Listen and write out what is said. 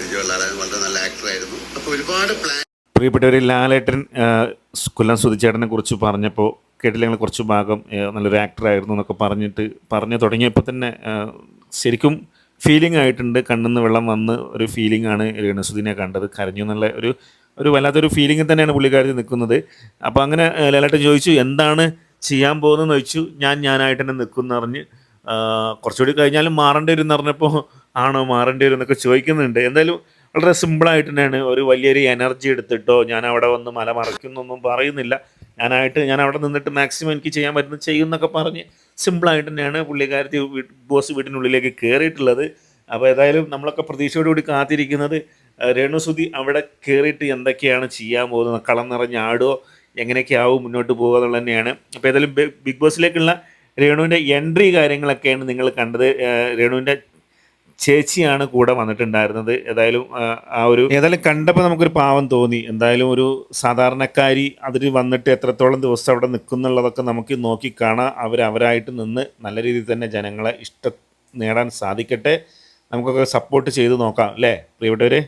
പരിചയമുള്ള അപ്പോൾ ഒരുപാട് പ്ലാൻ ലാലേട്ടൻ കൊല്ലം സുധിച്ചേട്ടനെ കുറിച്ച് പറഞ്ഞപ്പോൾ കേട്ടില്ലെങ്കിൽ കുറച്ച് ഭാഗം നല്ലൊരു ആക്ടറായിരുന്നു എന്നൊക്കെ പറഞ്ഞിട്ട് പറഞ്ഞു തുടങ്ങിയപ്പോൾ തന്നെ ശരിക്കും ഫീലിംഗ് ആയിട്ടുണ്ട്. കണ്ണിന്ന് വെള്ളം വന്ന് ഒരു ഫീലിംഗ് ആണ് ഗണസുദിനെ കണ്ടത്. കരഞ്ഞു എന്നുള്ള ഒരു ഒരു വല്ലാത്തൊരു ഫീലിംഗ് തന്നെയാണ് പുള്ളിക്കാരത്തിൽ നിൽക്കുന്നത്. അപ്പോൾ അങ്ങനെ ലാലേട്ടൻ ചോദിച്ചു എന്താണ് ചെയ്യാൻ പോകുന്നതെന്ന് ചോദിച്ചു. ഞാൻ ഞാനായിട്ട് തന്നെ നിൽക്കും എന്ന് പറഞ്ഞ് കുറച്ചുകൂടി കഴിഞ്ഞാലും മാറേണ്ടി വരും എന്ന് പറഞ്ഞപ്പോൾ ആണോ മാറേണ്ടി വരും എന്നൊക്കെ ചോദിക്കുന്നുണ്ട്. എന്തായാലും വളരെ സിമ്പിളായിട്ട് തന്നെയാണ്. ഒരു വലിയൊരു എനർജി എടുത്തിട്ടോ ഞാൻ അവിടെ വന്ന് മല മറയ്ക്കുന്നൊന്നും പറയുന്നില്ല. ഞാനായിട്ട് ഞാൻ അവിടെ നിന്നിട്ട് മാക്സിമം എനിക്ക് ചെയ്യാൻ പറ്റുന്നത് ചെയ്യുന്നൊക്കെ പറഞ്ഞ് സിമ്പിളായിട്ട് തന്നെയാണ് പുള്ളിക്കാരത്തി ബോസ് വീട്ടിനുള്ളിലേക്ക് കയറിയിട്ടുള്ളത് അപ്പോൾ ഏതായാലും നമ്മളൊക്കെ പ്രതീക്ഷയോടുകൂടി കാത്തിരിക്കുന്നത്. രേണുസുതി അവിടെ കയറിയിട്ട് എന്തൊക്കെയാണ് ചെയ്യാൻ പോകുന്നത്? കളം നിറഞ്ഞാടുമോ എങ്ങനെയൊക്കെ ആവും മുന്നോട്ട് പോകുക എന്നുള്ളത് തന്നെയാണ്. അപ്പോൾ ഏതായാലും ബിഗ് ബോസിലേക്കുള്ള രേണുവിന്റെ എൻട്രി കാര്യങ്ങളൊക്കെയാണ് നിങ്ങൾ കണ്ടത്. രേണുവിന്റെ ചേച്ചിയാണ് കൂടെ വന്നിട്ടുണ്ടായിരുന്നത്. ഏതായാലും ആ, ഒരു ഏതായാലും കണ്ടപ്പോൾ നമുക്കൊരു പാവം തോന്നി. എന്തായാലും ഒരു സാധാരണക്കാരി അതിൽ വന്നിട്ട് എത്രത്തോളം ദിവസം അവിടെ നിൽക്കുന്നുള്ളതൊക്കെ നമുക്ക് നോക്കി കാണാം. അവർ അവരായിട്ട് നിന്ന് നല്ല രീതിയിൽ തന്നെ ജനങ്ങളെ ഇഷ്ടം നേടാൻ സാധിക്കട്ടെ. നമുക്കൊക്കെ സപ്പോർട്ട് ചെയ്ത് നോക്കാം അല്ലേ? പ്രിയപ്പെട്ടവരെ?